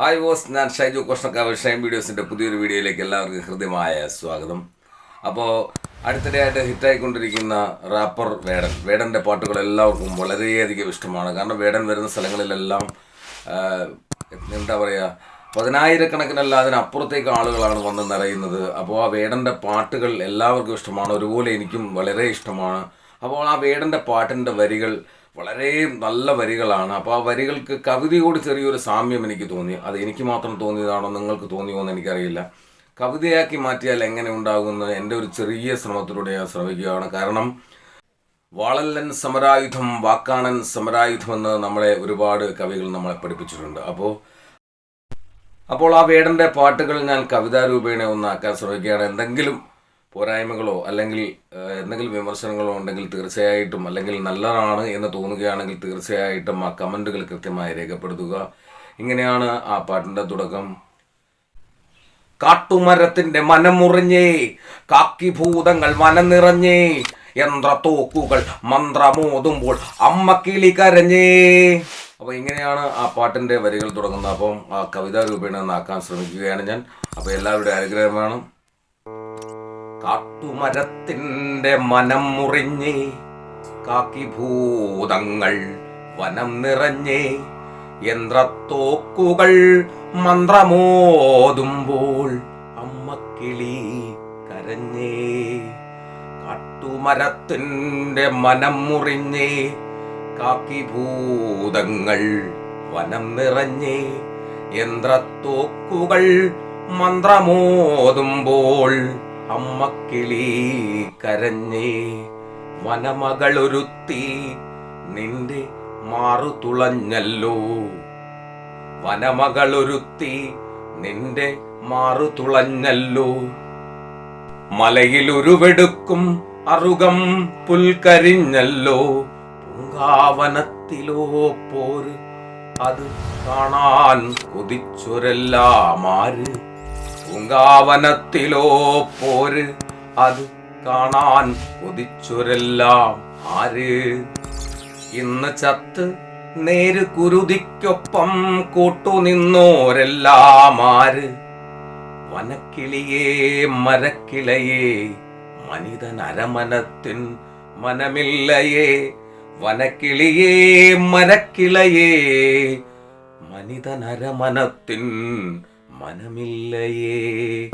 Hi boss ഞാൻ ഷൈജു കൃഷ്ണക്കാവ് ഷൈൻ വീഡിയോസിന്റെ പുതിയൊരു വീഡിയോയിലേക്ക് എല്ലാവർക്കും ഹൃദ്യമായ സ്വാഗതം. അപ്പോൾ അടുത്തിടെയായിട്ട് ഹിറ്റായിക്കൊണ്ടിരിക്കുന്ന റാപ്പർ വേടൻ. വേടന്റെ പാട്ടുകൾ എല്ലാവർക്കും വളരെയധികം ഇഷ്ടമാണ്. കാരണം വേടൻ വരുന്ന സ്ഥലങ്ങളിലെല്ലാം എന്താ പറയുക പതിനായിരക്കണക്കിനല്ല അതിനപ്പുറത്തേക്ക് ആളുകളാണ് വന്ന് നിറയുന്നത്. അപ്പോൾ ആ വേടന്റെ പാട്ടുകൾ എല്ലാവർക്കും ഇഷ്ടമാണ്. ഒരുപോലെ എനിക്കും വളരെ ഇഷ്ടമാണ്. അപ്പോൾ ആ വേടന്റെ പാട്ടിന്റെ വരികൾ വളരെ നല്ല വരികളാണ്. അപ്പോൾ ആ വരികൾക്ക് കവിതയോട് ചെറിയൊരു സാമ്യം എനിക്ക് തോന്നി. അത് എനിക്ക് മാത്രം തോന്നിയതാണോ നിങ്ങൾക്ക് തോന്നിയോ എന്ന് എനിക്കറിയില്ല. കവിതയാക്കി മാറ്റിയാൽ എങ്ങനെ ഉണ്ടാകുമെന്ന് എന്റെ ഒരു ചെറിയ ശ്രമത്തിലൂടെ ഞാൻ ശ്രമിക്കുകയാണ്. കാരണം വാളല്ലൻ സമരായുധം വാക്കാണൻ സമരായുധം എന്ന് നമ്മളെ ഒരുപാട് കവികൾ നമ്മളെ പഠിപ്പിച്ചിട്ടുണ്ട്. അപ്പോൾ അപ്പോൾ ആ വേടന്റെ പാട്ടുകൾ ഞാൻ കവിതാ രൂപേണ ഒന്നാക്കാൻ ശ്രമിക്കുകയാണ്. എന്തെങ്കിലും പോരായ്മകളോ അല്ലെങ്കിൽ എന്തെങ്കിലും വിമർശനങ്ങളോ ഉണ്ടെങ്കിൽ തീർച്ചയായിട്ടും അല്ലെങ്കിൽ നല്ലതാണ് എന്ന് തോന്നുകയാണെങ്കിൽ തീർച്ചയായിട്ടും ആ കമന്റുകൾ കൃത്യമായി രേഖപ്പെടുത്തുക. ഇങ്ങനെയാണ് ആ പാട്ടിന്റെ തുടക്കം. കാട്ടുമരത്തിന്റെ മനമുറിഞ്ഞേ കാക്കിഭൂതങ്ങൾ മനം നിറഞ്ഞേ യന്ത്രത്തോക്കുകൾ മന്ത്രമോതുമ്പോൾ അമ്മ കിളി കരഞ്ഞേ. അപ്പോൾ ഇങ്ങനെയാണ് ആ പാട്ടിന്റെ വരികൾ തുടങ്ങുന്നത്. അപ്പം ആ കവിതാ രൂപേണ നാക്കാൻ ശ്രമിക്കുകയാണ് ഞാൻ. അപ്പോൾ എല്ലാവരുടെയും അനുഗ്രഹം വേണം കാട്ടുമരത്തിന്റെ മനം മുറിഞ്ഞ് കാക്കിഭൂതങ്ങൾ വനം നിറഞ്ഞ് യന്ത്രത്തോക്കുകൾ മന്ത്രമോതുമ്പോൾ അമ്മക്കിളി കരഞ്ഞേ കാട്ടുമരത്തിന്റെ മനം മുറിഞ്ഞ് കാക്കിഭൂതങ്ങൾ വനം നിറഞ്ഞ് യന്ത്രത്തോക്കുകൾ മന്ത്രമോതുമ്പോൾ അമ്മക്കിളി കരഞ്ഞേ വനമകളൊരുത്തി നിന്റെ മാറു തുളഞ്ഞല്ലോ. വനമകളൊരുത്തി നിന്റെ മാറു തുളഞ്ഞല്ലോ. മലയിലുരുവെടുക്കും അറുകം പുൽക്കരിഞ്ഞല്ലോ. പൂങ്കാവനത്തിലോ പോര് അത് കാണാൻ കൊതിച്ചൊരെല്ലാമാര്. പൂങ്കാവനത്തിലോ പോര്. അത് കാണാൻ കൊതിച്ചൊരെല്ലാം ആര്? ഇന്ന് ചത്ത് നേര് കുരുതിക്കൊപ്പം കൂട്ടുനിന്നോരെല്ലാം ആര്? വനക്കിളിയേ മരക്കിളയേ മനിതൻ അരമനത്തിൻ മനമില്ലയേ. വനക്കിളിയേ മരക്കിളയേ മനിതൻ അരമനത്തിൻ മനമില്ലയേ.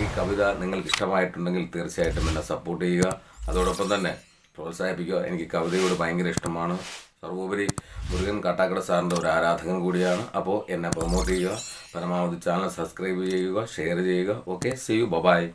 ഈ കവിത നിങ്ങൾക്ക് ഇഷ്ടമായിട്ടുണ്ടെങ്കിൽ തീർച്ചയായിട്ടും എന്നെ സപ്പോർട്ട് ചെയ്യുക. അതോടൊപ്പം തന്നെ പ്രോത്സാഹിപ്പിക്കുക. എനിക്ക് കവിതയോട് ഭയങ്കര ഇഷ്ടമാണ്. സർവോപരി മുരുകൻ കാട്ടാക്കട സാറിന്റെ ഒരു ആരാധകൻ കൂടിയാണ്. അപ്പോൾ എന്നെ പ്രൊമോട്ട് ചെയ്യുക. പരമാവധി ചാനൽ സബ്സ്ക്രൈബ് ചെയ്യുക ഷെയർ ചെയ്യുക. Okay see you bye bye